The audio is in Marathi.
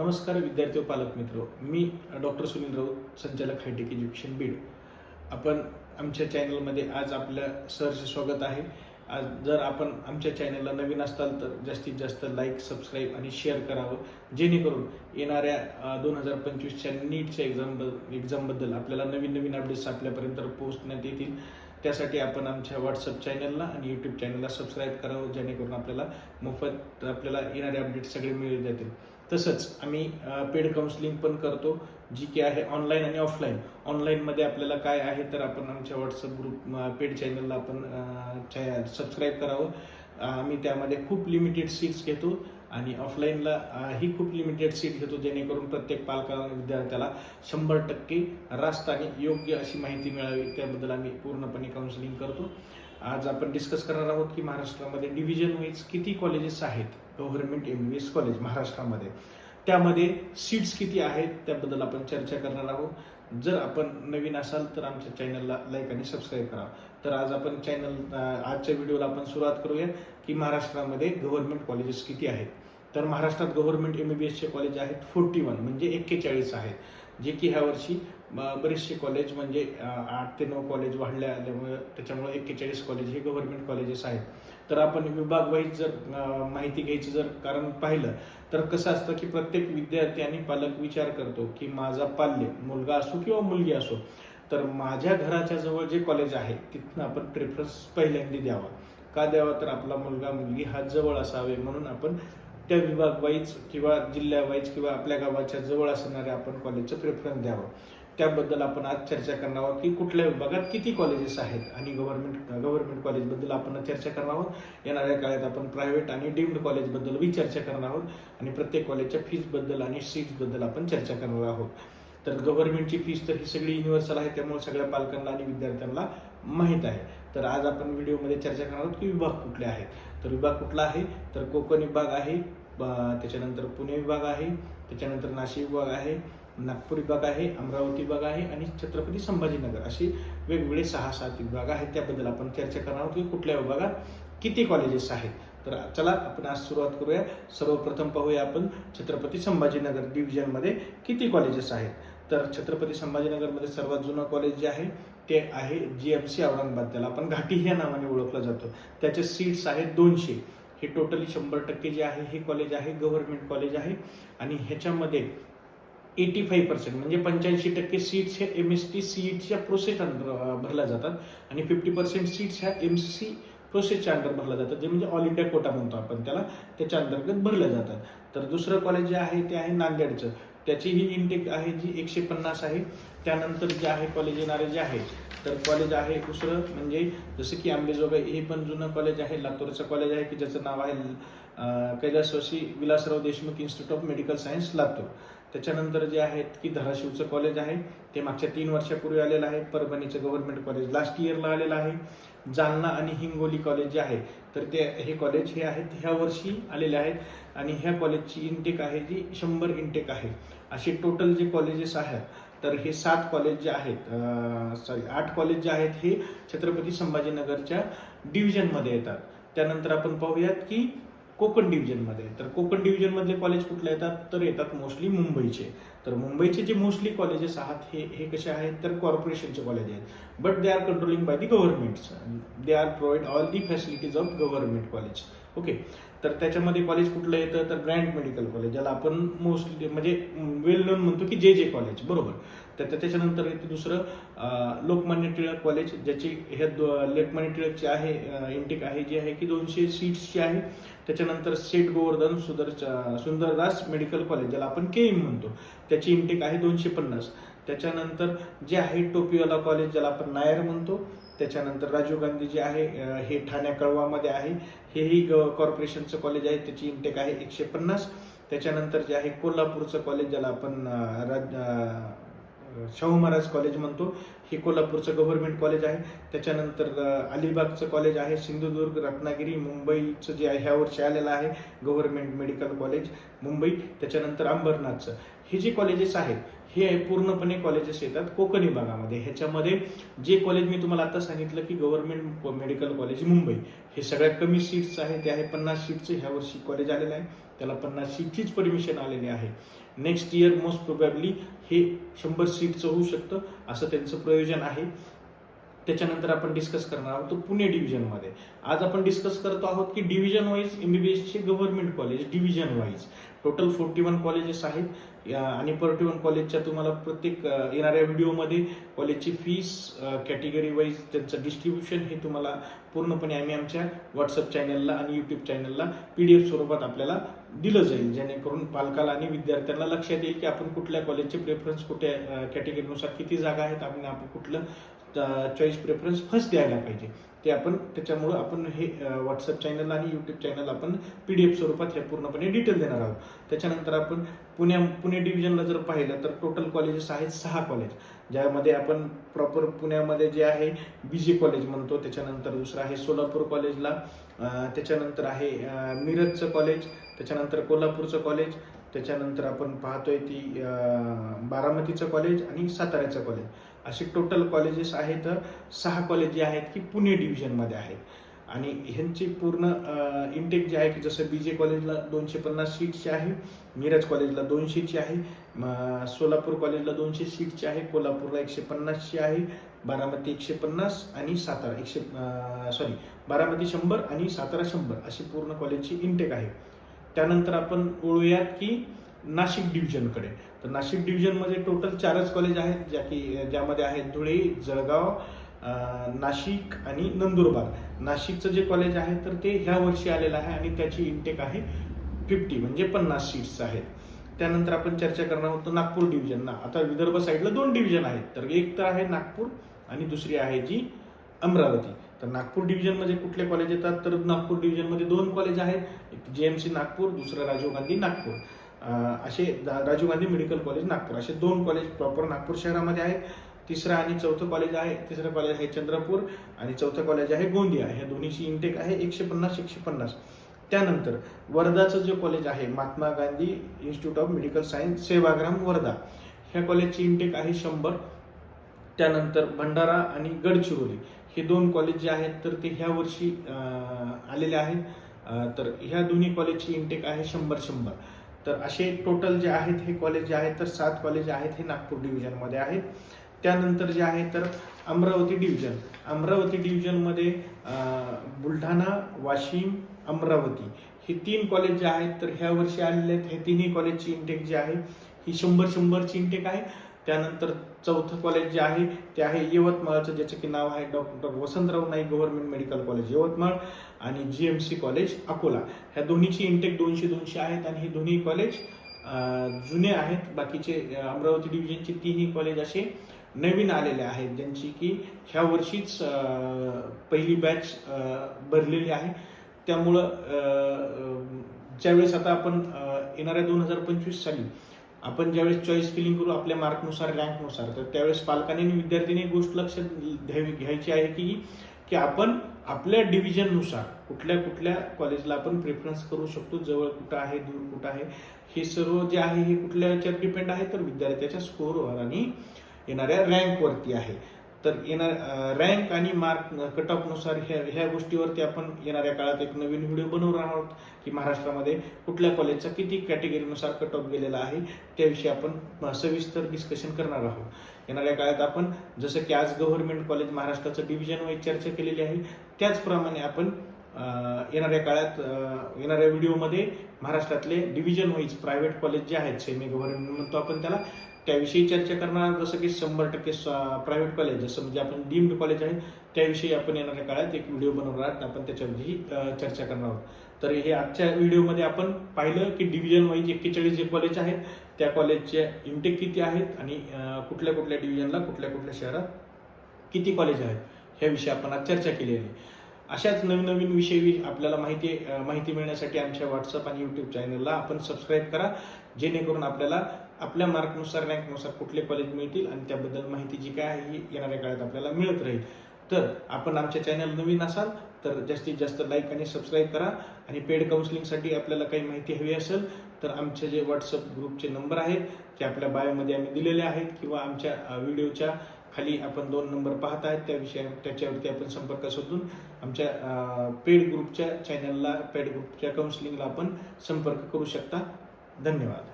नमस्कार विद्यार्थी व पालक मित्र. मी डॉक्टर सुनील राऊत संचालक हायटेक एज्युकेशन बीड. आपण आमच्या चॅनलमध्ये आज आपल्या सरचे स्वागत आहे. आज जर आपण आमच्या चॅनलला नवीन असाल तर जास्तीत जास्त लाईक सबस्क्राईब आणि शेअर करावं. जेणेकरून येणाऱ्या दोन हजार पंचवीसच्या नीटच्या एक्झाम एक्झामबद्दल आपल्याला नवीन नवीन अपडेट्स आपल्यापर्यंत पोहोचण्यात येतील. त्यासाठी आपण आमच्या व्हॉट्सअप चॅनलला आणि यूट्यूब चॅनलला सबस्क्राईब करावं जेणेकरून आपल्याला मोफत आपल्याला येणारे अपडेट सगळे मिळून जातील. तसंच आम्ही पेड काउन्सिलिंग पण करतो जी की आहे ऑनलाईन आणि ऑफलाईन ऑनलाईनमध्ये आपल्याला काय आहे तर आपण आमच्या व्हॉट्सअप ग्रुप पेड चॅनलला आपण सबस्क्राईब करावं. आम्ही त्यामध्ये खूप लिमिटेड सीट्स घेतो आणि ऑफलाईनला ही खूप लिमिटेड सीट घेतो जेणेकरून प्रत्येक पालका विद्यार्थ्याला शंभर टक्के रास्त आणि योग्य अशी माहिती मिळावी. त्याबद्दल आम्ही पूर्णपणे काउन्सिलिंग करतो. आज आपण डिस्कस करणार आहोत की महाराष्ट्रामध्ये डिव्हिजन वाईज किती कॉलेजेस आहेत? Government M B S college महाराष्ट्रामध्ये. त्यामध्ये सीट्स किती आहेत? त्याबद्दल आपण चर्चा करणार आहोत. जर आपण नवीन असाल तर आमच्या चॅनलला लाईक आणि सबस्क्राईब करा. तर आज आपण चॅनल आजच्या व्हिडिओला आपण सुरुवात करूया की महाराष्ट्रामध्ये गव्हर्नमेंट कॉलेजेस किती आहेत? तर महाराष्ट्रात गव्हर्नमेंट एम बी बी एसचे कॉलेज आहेत फोर्टी वन म्हणजे एक्केचाळीस आहेत. जे की ह्या वर्षी बरेचसे कॉलेज म्हणजे आठ ते नऊ कॉलेज वाढले आल्यामुळे त्याच्यामुळे एक्केचाळीस कॉलेज हे गव्हर्नमेंट कॉलेजेस आहेत. तर आपण विभागवाईज जर माहिती घ्यायची जर कारण पाहिलं तर कसं असतं की प्रत्येक विद्यार्थी आणि पालक विचार करतो की माझा पाल्य मुलगा असो किंवा मुलगी असो तर माझ्या घराच्या जवळ जे कॉलेज आहे तिथनं आपण प्रेफरन्स पहिल्यांदा द्यावा. का द्यावा? तर आपला मुलगा मुलगी हा जवळ असावे म्हणून आपण त्या विभाग वाईज किंवा जिल्ह्या वाईज किंवा आपल्या गावाच्या जवळ असणाऱ्या आपण कॉलेजचं प्रेफरन्स द्यावं. त्याबद्दल आपण आज चर्चा करणार आहोत की कुठल्या विभागात किती कॉलेजेस आहेत आणि गव्हर्नमेंट गव्हर्नमेंट कॉलेजबद्दल आपण चर्चा करणार आहोत. येणाऱ्या काळात आपण प्रायव्हेट आणि डीम्ड कॉलेजबद्दलही चर्चा करणार आहोत आणि प्रत्येक कॉलेजच्या फीजबद्दल आणि सीट्सबद्दल आपण चर्चा करणार आहोत. तर गव्हर्नमेंटची फीस तर ही सगळी युनिव्हर्सल आहे त्यामुळे सगळ्या पालकांना आणि विद्यार्थ्यांना माहीत आहे. तर आज आपण व्हिडिओमध्ये चर्चा करणार आहोत की विभाग कुठले आहेत. तर विभाग कुठला आहे? तर कोकण विभाग आहे त्याच्यानंतर पुणे विभाग आहे त्याच्यानंतर नाशिक विभाग आहे नागपूर विभाग आहे अमरावती विभाग आहे आणि छत्रपती संभाजीनगर असे वेगवेगळे सहा सात विभाग आहेत. त्याबद्दल आपण चर्चा करणार आहोत की कुठल्या विभागात किती कॉलेजेस आहेत. तर चला आपण आज सुरुवात करूया. सर्वप्रथम पाहूया आपण छत्रपती संभाजीनगर डिव्हिजनमध्ये किती कॉलेजेस आहेत. तर छत्रपती संभाजीनगरमध्ये सर्वात जुनं कॉलेज जे आहे ते आहे जी एम सी औरंगाबाद. त्याला आपण घाटी या नावाने ओळखलं जातो. त्याचे सीट्स आहेत दोनशे. हे टोटली शंभर टक्के जे आहे हे कॉलेज आहे गव्हर्नमेंट कॉलेज आहे. आणि ह्याच्यामध्ये एटी फाईव्ह पर्सेंट म्हणजे पंच्याऐंशी टक्के सीट्स ह्या एम एस टी सीईटच्या प्रोसेस अंडर भरल्या जातात. आणि फिफ्टी पर्सेंट सीट्स ह्या एम सी सी प्रोसेसच्या अंडर भरल्या जातात. जे म्हणजे ऑल इंडिया कोटा म्हणतो आपण त्याला त्याच्या अंतर्गत भरल्या जातात. तर दुसरं कॉलेज जे आहे ते आहे नांदेडचं. त्याची ही इनटेक आहे जी एकशे पन्नास आहे. त्यानंतर जे आहे कॉलेज येणारे जे आहे तर कॉलेज आहे दुसरं म्हणजे जसं की आंबेजोगाई हे पण जुनं कॉलेज आहे लातूरचं कॉलेज आहे की ज्याचं नाव आहे कैलासवासी Vilasrao Deshmukh institute of medical science Latur. त्याच्यानंतर जे आहेत की धाराशिवचं कॉलेज आहे ते मागच्या तीन वर्षापूर्वी आलेलं आहे परभणीचं गव्हर्नमेंट कॉलेज लास्ट इयरला आलेलं आहे जालना आणि हिंगोली कॉलेज जे आहे तर ते हे कॉलेज हे आहेत ह्या वर्षी आलेले आहेत आणि ह्या कॉलेजची इनटेक आहे जी शंभर इनटेक आहे. असे टोटल जे कॉलेजेस आहेत तर हे सात कॉलेज जे आहेत सॉरी आठ कॉलेज जे आहेत हे छत्रपती संभाजीनगरच्या डिव्हिजनमध्ये येतात. त्यानंतर आपण पाहूयात की कोकण डिव्हिजनमध्ये तर कोकण डिव्हिजनमधले कॉलेज कुठले येतात? तर येतात मोस्टली मुंबईचे. तर मुंबईचे जे मोस्टली कॉलेजेस आहात हे हे कसे आहेत? तर कॉर्पोरेशनचे कॉलेज आहेत. But they are controlling by the governments they are provide all the facilities of government college okay. तर त्याच्यामध्ये कॉलेज कुठलं येतं? तर ग्रँड मेडिकल कॉलेज ज्याला आपण मोस्टली म्हणजे वेल नोन म्हणतो की जे जे कॉलेज बरोबर. तर त्याच्यानंतर येते दुसरं लोकमान्य टिळक कॉलेज ज्याची ह्या दो- लोकमान्य टिळकची आहे इंटेक आहे जी आहे की दोनशे सीट्सची आहे. त्याच्यानंतर सेठ गोवर्धन सुदर सुंदरदास मेडिकल कॉलेज ज्याला आपण के एम म्हणतो. त्याची इंटेक आहे दोनशे पन्नास. त्याच्यानंतर जे आहे टोपीवाला कॉलेज ज्याला आपण नायर म्हणतो. त्याच्यानंतर राजीव गांधी जे आहे हे ठाण्या कळवामध्ये आहे. हेही ग- कॉर्पोरेशनचं कॉलेज आहे त्याची इंटेक आहे एकशे पन्नास. त्याच्यानंतर जे आहे कोल्हापूरचं कॉलेज ज्याला आपण राज शाहू महाराज कॉलेज म्हणतो. हे कोल्हापूरचं गव्हर्नमेंट कॉलेज आहे. त्याच्यानंतर अलिबागचं कॉलेज आहे. सिंधुदुर्ग रत्नागिरी मुंबईचं जे आहे ह्या वर्षी आलेलं आहे गव्हर्नमेंट मेडिकल कॉलेज मुंबई. त्याच्यानंतर अंबरनाथचं. हे जे कॉलेजेस आहेत हे पूर्णपणे कॉलेजेस येतात कोकण विभागामध्ये. ह्याच्यामध्ये जे कॉलेज मी तुम्हाला आता सांगितलं की गव्हर्नमेंट मेडिकल कॉलेज मुंबई. हे सगळ्यात कमी सीट्स आहे. ते आहे पन्नास सीटचं ह्या वर्षी कॉलेज आलेलं आहे. त्याला पन्नास सीटचीच परमिशन आलेली आहे. नेक्स्ट इयर मोस्ट प्रोबॅबली हे शंभर सीटचं होऊ शकतं असं त्यांचं प्रयोजन आहे. त्याच्यानंतर आपण डिस्कस करणार आहोत तो पुणे डिव्हिजनमध्ये आज आपण डिस्कस करतो आहोत की डिव्हिजन वाईज एसचे government college division wise total forty one colleges आहेत. या- आणि फोर्टी वन कॉलेजच्या तुम्हाला प्रत्येक येणाऱ्या व्हिडिओमध्ये कॉलेजची फीस कॅटेगरी वाईज त्यांचं डिस्ट्रीब्युशन हे तुम्हाला पूर्णपणे आम्ही आमच्या व्हॉट्सअप चॅनलला आणि यूट्यूब चॅनलला पी डी एफ स्वरूपात आपल्याला दिलं जाईल. जेणेकरून पालकाला आणि विद्यार्थ्यांना लक्षात येईल की आपण कुठल्या कॉलेजचे प्रेफरन्स कुठे कॅटेगरीनुसार किती जागा आहेत आपण आपण कुठलं चॉईस प्रेफरन्स फर्स्ट द्यायला पाहिजे. ते आपण त्याच्यामुळं आपण हे व्हॉट्सअप चॅनल आणि यूट्यूब चॅनल आपण पी डी एफ स्वरूपात हे पूर्णपणे डिटेल देणार आहोत. त्याच्यानंतर आपण पुण्या पुणे डिव्हिजनला जर पाहिलं तर टोटल कॉलेजेस आहेत सहा कॉलेज ज्यामध्ये आपण प्रॉपर पुण्यामध्ये जे आहे बी जे कॉलेज म्हणतो. त्याच्यानंतर दुसरं आहे सोलापूर कॉलेजला त्याच्यानंतर आहे मिरजचं कॉलेज त्याच्यानंतर कोल्हापूरचं कॉलेज त्याच्यानंतर आपण पाहतोय ती बारामतीचं कॉलेज आणि साताऱ्याचं कॉलेज असे टोटल कॉलेजेस आहेत सहा कॉलेज जे आहेत की पुणे डिव्हिजनमध्ये आहेत. आणि ह्यांची पूर्ण इंटेक जे आहे की जसं बी जे कॉलेजला दोनशे पन्नास सीटची आहे मिरज कॉलेजला दोनशेची आहे सोलापूर कॉलेजला दोनशे सीटची आहे कोल्हापूरला एकशे पन्नासची आहे बारामती एकशे पन्नास आणि सातारा एकशे सॉरी बारामती शंभर आणि सातारा शंभर अशी पूर्ण कॉलेजची इंटेक आहे. त्यानंतर आपण ओळूयात की नाशिक डिव्हिजनकडे तर नाशिक डिव्हिजनमध्ये टोटल चारच कॉलेज आहेत ज्या की ज्यामध्ये आहेत धुळे जळगाव नाशिक आणि नंदुरबार. नाशिकचं जे कॉलेज आहे तर ते ह्या वर्षी आलेलं आहे आणि त्याची इंटेक आहे फिफ्टी म्हणजे पन्नास सीट्स आहेत. त्यानंतर आपण चर्चा करणार होतो नागपूर डिव्हिजन ना आता विदर्भ साईडला दोन डिव्हिजन आहेत. तर एक तर आहे नागपूर आणि दुसरी आहे जी अमरावती. तर नागपूर डिव्हिजनमध्ये कुठले कॉलेज येतात? तर नागपूर डिव्हिजनमध्ये दोन कॉलेज आहेत. एक जे एम सी नागपूर दुसरं राजीव गांधी नागपूर. असे दा- राजीव गांधी मेडिकल कॉलेज नागपूर असे दोन कॉलेज प्रॉपर नागपूर शहरामध्ये आहेत. तिसरं आणि चौथं कॉलेज आहे तिसरं कॉलेज आहे चंद्रपूर आणि चौथं कॉलेज आहे गोंदिया. ह्या दोन्हीची इंटेक आहे एकशे पन्नास एकशे पन्नास. त्यानंतर वर्धाचं जे कॉलेज आहे Mahatma Gandhi institute of medical science Sevagram Wardha. ह्या कॉलेजची इंटेक आहे शंभर. त्यानंतर भंडारा आणि गडचिरोली. हे दोन कॉलेज जे आहेत तर ते ह्या वर्षी आलेले आहेत. तर ह्या दोन्ही कॉलेजची इंटेक आहे शंभर शंभर. तर असे टोटल जे आहेत हे कॉलेज जे आहेत तर सात कॉलेज आहेत हे नागपूर डिव्हिजनमध्ये आहेत. त्यानंतर जे आहे तर अमरावती डिव्हिजन अमरावती डिव्हिजनमध्ये बुलढाणा वाशिम अमरावती. हे तीन कॉलेज जे आहेत तर ह्या वर्षी आलेले आहेत हे तिन्ही कॉलेजची इंटेक जी आहे ही शंभर शंभरची इंटेक आहे. त्यानंतर चौथं कॉलेज जे आहे ते आहे यवतमाळचं ज्याचं की नाव आहे doctor Vasantrao Naik government medical college Yavatmal आणि G M C college Akola. ह्या दोन्हीची इंटेक दोनशे दोनशे आहेत आणि हे दोन्ही कॉलेज जुने आहेत. बाकीचे अमरावती डिव्हिजनचे तिन्ही कॉलेज असे नवीन आलेले आहेत. ज्यांची की ह्या वर्षीच पहिली बॅच भरलेली आहे. त्यामुळं ज्यावेळेस आता आपण येणाऱ्या दोन हजार पंचवीस साली आपण ज्यावेळेस चॉईस फिलिंग करू आपल्या मार्कनुसार रँकनुसार तर त्यावेळेस पालकांनी आणि विद्यार्थ्यांनी एक गोष्ट लक्षात घ्यावी घ्यायची आहे की की आपण आपल्या डिव्हिजननुसार कुठल्या कुठल्या कॉलेजला आपण प्रेफरन्स करू शकतो जवळ कुठं आहे दूर कुठं आहे हे सर्व जे आहे हे कुठल्या याच्यावर डिपेंड आहे तर विद्यार्थ्याच्या स्कोअरवर आणि येणाऱ्या रँकवरती आहे. तर येणार रँक आणि मार्क कट ऑफनुसार ह्या ह्या गोष्टीवरती आपण येणाऱ्या काळात एक नवीन व्हिडिओ बनवणार आहोत की महाराष्ट्रामध्ये कुठल्या कॉलेजचा किती कॅटेगरीनुसार कट ऑफ गेलेला आहे त्याविषयी आपण सविस्तर डिस्कशन करणार आहोत. येणाऱ्या काळात आपण जसं की आज गव्हर्नमेंट कॉलेज महाराष्ट्राचं डिव्हिजन वाईज चर्चा केलेली आहे त्याचप्रमाणे आपण येणाऱ्या काळात येणाऱ्या व्हिडिओमध्ये महाराष्ट्रातले डिव्हिजन वाईज प्रायव्हेट कॉलेज जे आहेत सेमी गव्हर्नमेंट म्हणतो आपण त्याला त्याविषयी चर्चा करणार जसं की शंभर टक्के प्रायव्हेट कॉलेज जसं म्हणजे आपण डीम्ड कॉलेज आहे त्याविषयी आपण येणाऱ्या काळात एक व्हिडिओ बनवणार आहोत. आपण त्याच्यावरही चर्चा करणार आहोत. तर हे आजच्या व्हिडिओमध्ये आपण पाहिलं की डिव्हिजन वाईज एक्केचाळीस जे कॉलेज आहेत त्या कॉलेजचे इंटेक किती आहेत आणि कुठल्या कुठल्या डिव्हिजनला कुठल्या कुठल्या शहरात किती कॉलेज आहेत ह्याविषयी आपण आज चर्चा केली आहे. अशाच नवीन नवीन विषयी आपल्याला माहिती माहिती मिळण्यासाठी आमच्या व्हॉट्सअप आणि यूट्यूब चॅनलला आपण सबस्क्राईब करा जेणेकरून आपल्याला आपल्या मार्कनुसार रँकनुसार कुठले कॉलेज मिळतील आणि त्याबद्दल माहिती जी काय आहे ही येणाऱ्या काळात आपल्याला मिळत राहील. तर आपण आमच्या चॅनल नवीन असाल तर जास्तीत जास्त लाईक आणि सबस्क्राईब करा आणि पेड काउन्सिलिंगसाठी आपल्याला काही माहिती हवी असेल तर आमचे जे व्हॉट्सअप ग्रुपचे नंबर आहेत ते आपल्या बायोमध्ये आम्ही दिलेले आहेत किंवा आमच्या व्हिडिओच्या खाली आपण दोन नंबर पाहत आहेत त्या विषया त्याच्यावरती आपण संपर्क साधून आमच्या पेड ग्रुपच्या चॅनलला पेड ग्रुपच्या काउन्सिलिंगला आपण संपर्क करू शकता. धन्यवाद.